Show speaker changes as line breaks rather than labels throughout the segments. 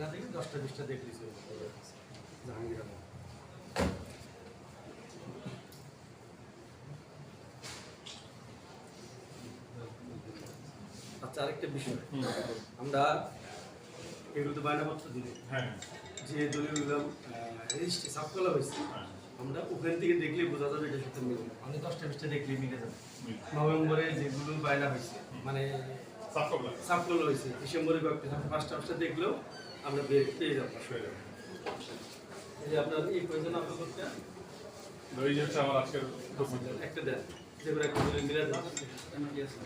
না দেখে দশটা বিশটা দেখলিছে জাহাঙ্গীর আচ্ছা আরেকটা বিষয়। আমরা এগুলো তো বায়নাপত্র দিলে
হ্যাঁ।
যে রেজিস্ট্রি সাফ করা হয়েছে আমরা ওখান থেকে দেখলে বোঝা যাবে এটার সাথে মিলে। আমি দশটা বিশটা দেখলে মিলে যাবে। নভেম্বরে যেগুলো বায়না হয়েছে মানে সাফ করা হয়েছে। ডিসেম্বরে কয়েকটা পাঁচটা পাঁচটা দেখলেও আমরা বের পেয়ে যাব
হয়ে যাবে
এই যে আপনার এই প্রয়োজন আপনার করতে
এই যে হচ্ছে আমার আজকের ডকুমেন্ট
একটা দেন যেগুলো একটা দলিল মিলে দেন কি আছে?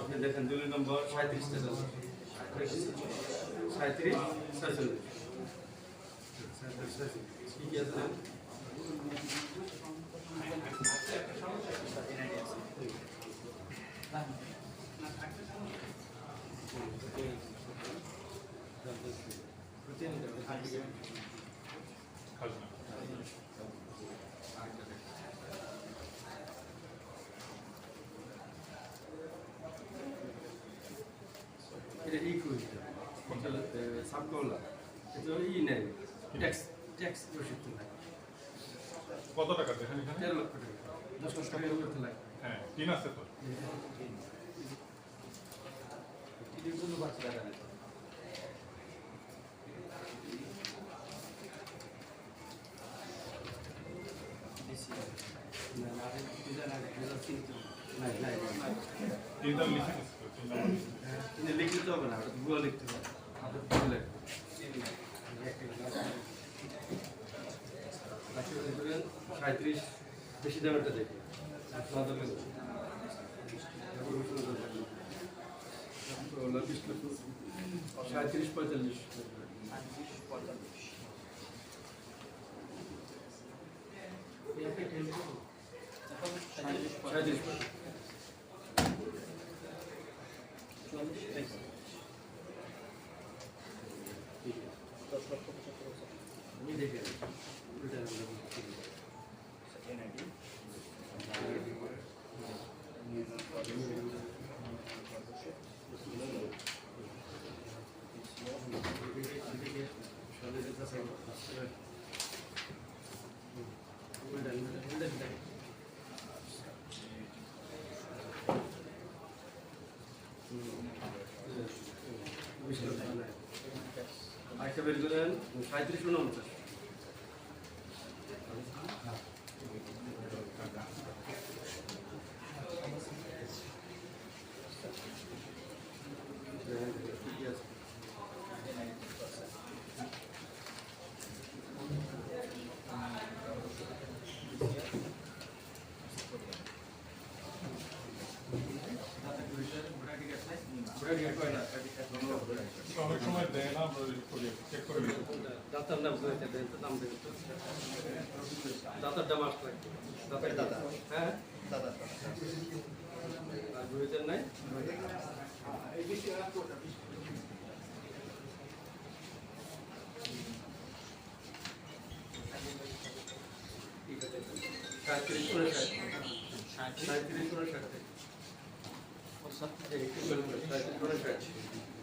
আপনি দেখেন দলিল নম্বর সাঁত্রিশটা দেন সাঁত্রিশ ছয়চল্লিশ সাঁত্রিশ ছয়চল্লিশ কি কি আছে এটা ই করি সাবকলা এটা ই নেই ট্যাক্স ট্যাক্স রসিদ নাই
কত টাকা দেখেন এখানে
তেরো লক্ষ টাকা দশ লক্ষ টাকার উপরে লাগে
হ্যাঁ তিন আছে তো
নাই নাই নাই
তিনটা লিখে দিচ্ছি তো, তিন নাম্বার।
কিন্তু লিখতে হবে না ভুয়া লিখতে হবে সাঁত্রিশ বেশি দামেরটা দেখি সাঁত্রিশ পঁয়তাল্লিশ। সাঁত্রিশ আমি দেখে উল্টা আরেকটা বের করেন সাঁত্রিশ উনপঞ্চাশ
অনেক সময় দেয় না আমরা চেক করে।
দাতার নাম তো নাম তো দাতার দাম আসতে দাতার দাদা হ্যাঁ দাদা আর বুঝেছেন নাই সাঁত্রিশ উনষাট সাঁত্রিশ এই একটু বলুন, সাঁত্রিশ উনষাট এটা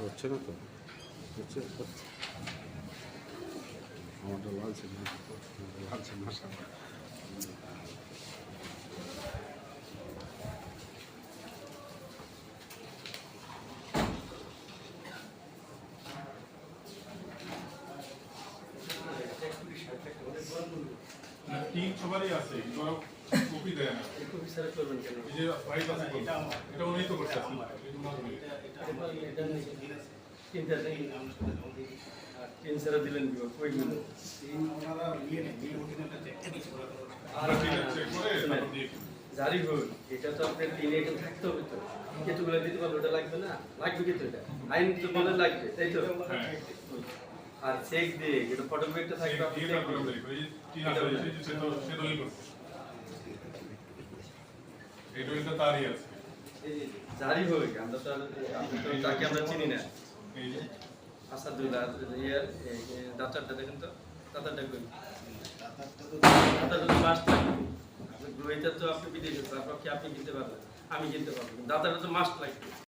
হচ্ছে না তো? হচ্ছে
অনেক বড় মূল্য।
না, তিন সবারই আছে এগুলো কপি দেয় না
এই কোটি ছাড়া করবেন কেন
এই যে ফাইল আছে তো, এটা উনি তো করছে
এটা নেই। তিনটা ছাড়া দিলেন
আমরা চেক।
জারি এটা তো আপনার দিনে এটা থাকতে হবে তো কেতুগুলো দিতে পারবে ওটা লাগবে না লাগবে কিন্তু এটা আইন তো বলে লাগবে তাই তো আর চেক দিয়ে এটা ফটোকপি থাকবে আপনি
এটা
check
করে
দিবেন।
দেখো, এই ঠিক আছে, এই যে সে তো- সে দলিল করছে। এই দলিলটা তারই আছে।
জারি হবে আমরা তো আর আপনি তো তাকে আমরা চিনি না আসাদুল্লাহ ইয়ার দাঁতারটা দেখেন তো? দাঁতারটা কই? দাঁতারটা তো মাস্ট লাগবে গ্রোহিতা তো আপনি বিদেশে, তারপর কি আপনি কিনতে পারবেন? আমি কিনতে পারব দাঁতারটা তো মাস্ট লাগবে